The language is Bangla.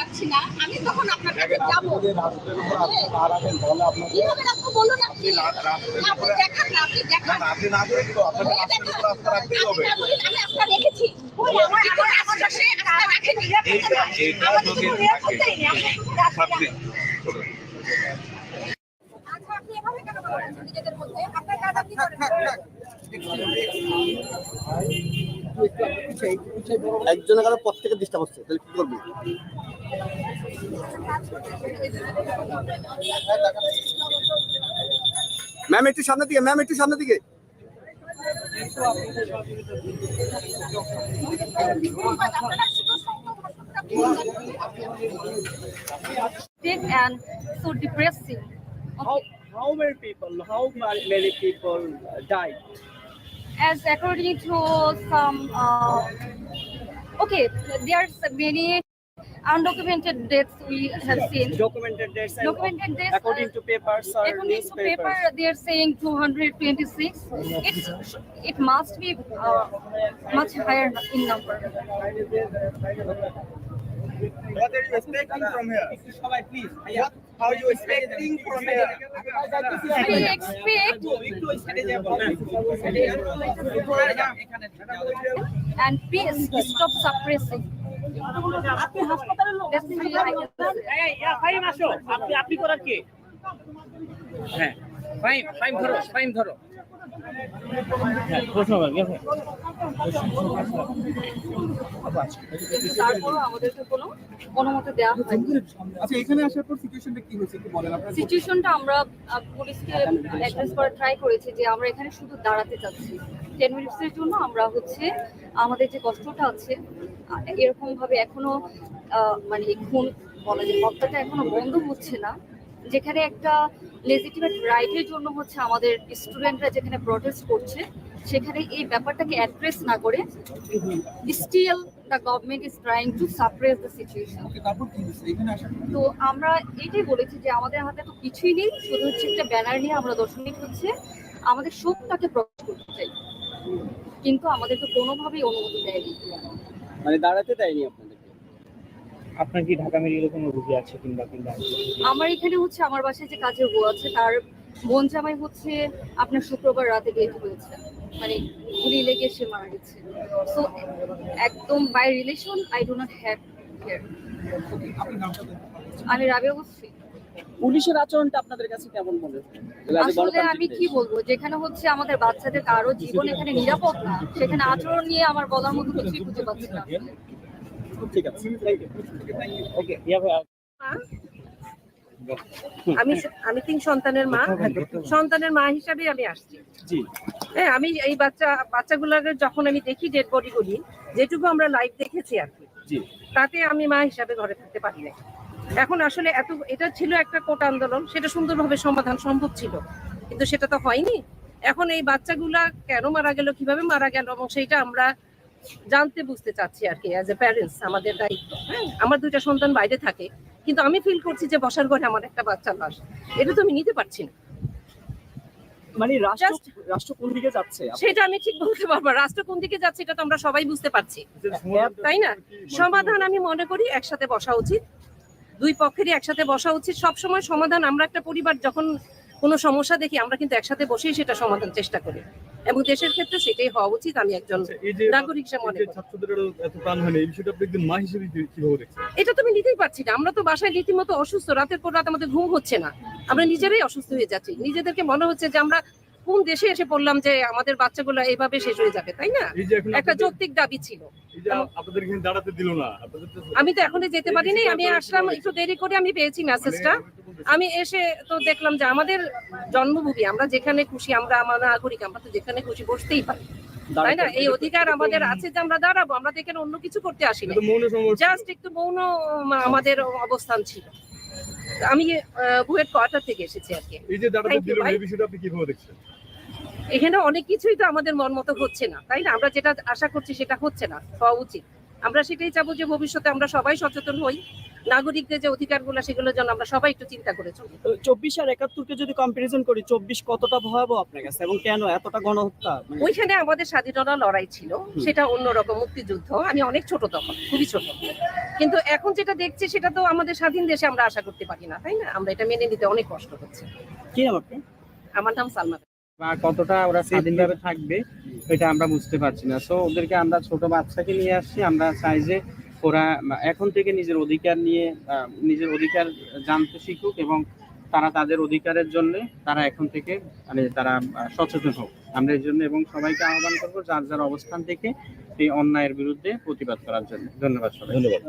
পারছি না আমি তখন আপনার কাছে যাব বলুন আপনি না করে আপনাকে রাস্তা রাখতেই হবে। এইটা- এইটা যদি থাকে, একজনের কারও পথ থেকে ডিস্টার্ব হচ্ছে তাহলে কি করবি? ম্যাম একটু সামনের দিকে ম্যাম একটু সামনের দিকে and so depressing. How, how many people, how ma- many people uh, died? As according to some, uh, okay, there's many undocumented deaths we have seen. Documented deaths Documented deaths, according to papers or According to paper, they are saying 226. It's it must be uh, much higher in number. What are you expecting from here? What, how you expecting from here? We expect and please stop suppressing. আপনি আপনি করার কে? হ্যাঁ ধরো ধরো। হ্যাঁ আচ্ছা এখানে আসার পর সিচুয়েশনটা কি হয়েছে একটু বলেন আপনার। সিচুয়েশনটা আমরা পুলিশকে অ্যাড্রেস করার ট্রাই করেছি যে আমরা এখানে শুধু দাঁড়াতে চাচ্ছি। টেন মিনিটসের জন্য আমরা হচ্ছে আমাদের যে কষ্টটা আছে এরকম ভাবে এখনও মানে খুন বলা হত্যাটা এখনও বন্ধ হচ্ছে না। যেখানে একটা লেজিটিমেট রাইটের জন্য হচ্ছে আমাদের স্টুডেন্টরা যেখানে প্রটেস্ট করছে সেখানে এই ব্যাপারটাকে অ্যাড্রেস না করে still the government is trying to suppress the situation তো আমরা এটাই বলেছি যে আমাদের হাতে তো কিছুই নেই শুধু হচ্ছে একটা ব্যানার নিয়ে আমরা মিনিট হচ্ছে আমাদের শোকটাকে প্রকাশ করতে চাই। কিন্তু আমাদেরকে কোনোভাবেই অনুমতি দেয়নি। মানে দাঁড়াতে দেয়নি আপনাদেরকে। আপনার কি ঢাকা মেডিকেলে কোনো রুগী আছে কিংবা কিংবা আমার এখানে হচ্ছে আমার বাসায় যে কাজের বউ আছে তার বোন জামাই হচ্ছে আপনার শুক্রবার রাতে ডেট হয়েছে মানে গুলি লেগে সে মারা গেছে। সো একদম by relation I do not have here আমি রাবিয়া বলছি। পুলিশের আচরণটা আপনাদের কাছে কেমন মনে আসলে আমি কি বলব? যেখানে হচ্ছে আমাদের বাচ্চাদের কারও জীবন এখানে নিরাপদ না সেখানে আচরণ নিয়ে আমার বলার মতো কিছুই খুঁজে পাচ্ছি না। ঠিক আছে। ওকে আমি আমি তিন সন্তানের মা। সন্তানের মা হিসাবে আমি আসছি। হ্যাঁ আমি এই বাচ্চা বাচ্চাগুলোকে যখন আমি দেখি ডেড বডিগুলি যেটুকু আমরা লাইভ দেখেছি আর কি তাতে আমি মা হিসাবে ঘরে থাকতে পারি না এখন আসলে এত এটা ছিল একটা কোট আন্দোলন সেটা সুন্দরভাবে সমাধান সম্ভব ছিল কিন্তু সেটা তো হয়নি। এখন এই বাচ্চাগুলা কেন মারা গেল কীভাবে মারা গেল এবং সেইটা আমরা জানতে বুঝতে চাচ্ছি আর কি অ্যাজ এ প্যারেন্টস আমাদের দায়িত্ব। হ্যাঁ আমার দুইটা সন্তান বাইরে থাকে কিন্তু আমি ফিল করছি যে বসার ঘরে আমার একটা বাচ্চা লাশ এটা তো আমি নিতে পারছি না। মানে রাষ্ট্র রাষ্ট্র কোন দিকে যাচ্ছে? সেটা আমি ঠিক বলতে পারব। রাষ্ট্র কোন দিকে যাচ্ছে এটা তো আমরা সবাই বুঝতে পারছি। তাই না? সমাধান আমি মনে করি একসাথে বসা উচিত। দুই পক্ষেরই একসাথে বসা উচিত। সব সময় সমাধান আমরা একটা পরিবার যখন কোনো সমস্যা দেখি আমরা কিন্তু একসাথে বসেই সেটা সমাধান চেষ্টা করি। এবং দেশের ক্ষেত্রে সেটাই হওয়া উচিত আমি একজন নাগরিক হিসেবে মনে করি। ছাত্রদের এত প্রাণহানি এই বিষয়টা আপনি একজন মা হিসেবে কি- কীভাবে দেখছেন? এটা তো আমি নিতেই পারছি না। আমরা তো বাসায় রীতিমতো অসুস্থ রাতের পর রাত আমাদের ঘুম হচ্ছে না। আমরা নিজেরাই অসুস্থ হয়ে যাচ্ছি। নিজেদেরকে মনে হচ্ছে যে আমরা কোন দেশে এসে পড়লাম যে আমাদের বাচ্চাগুলো এইভাবে শেষ হয়ে যাবে তাই না? একটা যৌক্তিক দাবি ছিল। আমি তো এখনও যেতে পারিনি আমি আসলাম একটু দেরি করে আমি পেয়েছি মেসেজটা আমি এসে তো দেখলাম যে আমাদের জন্মভূমি আমরা যেখানে খুশি আমরা আমার নাগরিক আমরা তো যেখানে খুশি বসতেই পারি। তাই না? এই অধিকার আমাদের আছে যে আমরা দাঁড়াবো আমরা তো এখানে অন্য কিছু করতে আসিনি। সংগঠন জাস্ট একটু মৌন আমাদের অবস্থান ছিল। আমি বুয়েট কোয়ার্টার থেকে এসেছি আর কি। এই যে দাঁড়াতে দিল। এই বিষয়টা আপনি কীভাবে দেখছেন? এখানে অনেক কিছুই তো আমাদের মন মতো হচ্ছে না তাই না? আমরা যেটা আশা করছি সেটা হচ্ছে না হওয়া উচিত। আমরা সেটাই চাবো যে ভবিষ্যতে আমরা সবাই সচেতন হই নাগরিকদের যে অধিকারগুলো সেগুলোর জন্য আমরা সবাই একটু চিন্তা করে চলি। চব্বিশ আর একাত্তরকে যদি কম্পারিজন করি চব্বিশ কতটা ভয়াবহ আপনার কাছে এবং কেন এতটা গণহত্যা? মানে ওইখানে আমাদের স্বাধীনতা লড়াই ছিল সেটা অন্যরকম মুক্তিযুদ্ধ আমি অনেক ছোট তখন খুবই ছোট। কিন্তু এখন যেটা দেখছি সেটা তো আমাদের স্বাধীন দেশে আমরা আশা করতে পারি না তাই না? আমরা এটা মেনে নিতে অনেক কষ্ট হচ্ছে। কি নাম আপনি আমার নাম সালমা বা কতটা ওরা স্বাধীনভাবে থাকবে এটা আমরা বুঝতে পারছি না। সো ওদেরকে আমরা ছোট বাচ্চাকে নিয়ে আসছি আমরা চাই যে ওরা এখন থেকে নিজের অধিকার নিয়ে নিজের অধিকার জানতে শিখুক এবং তারা তাদের অধিকারের জন্য তারা এখন থেকে মানে তারা সচেতন হোক। আমরা এই জন্য এবং সবাইকে আহ্বান করব যার যার অবস্থান থেকে এই অন্যায়ের বিরুদ্ধে প্রতিবাদ করার জন্য। ধন্যবাদ সবাই ধন্যবাদ।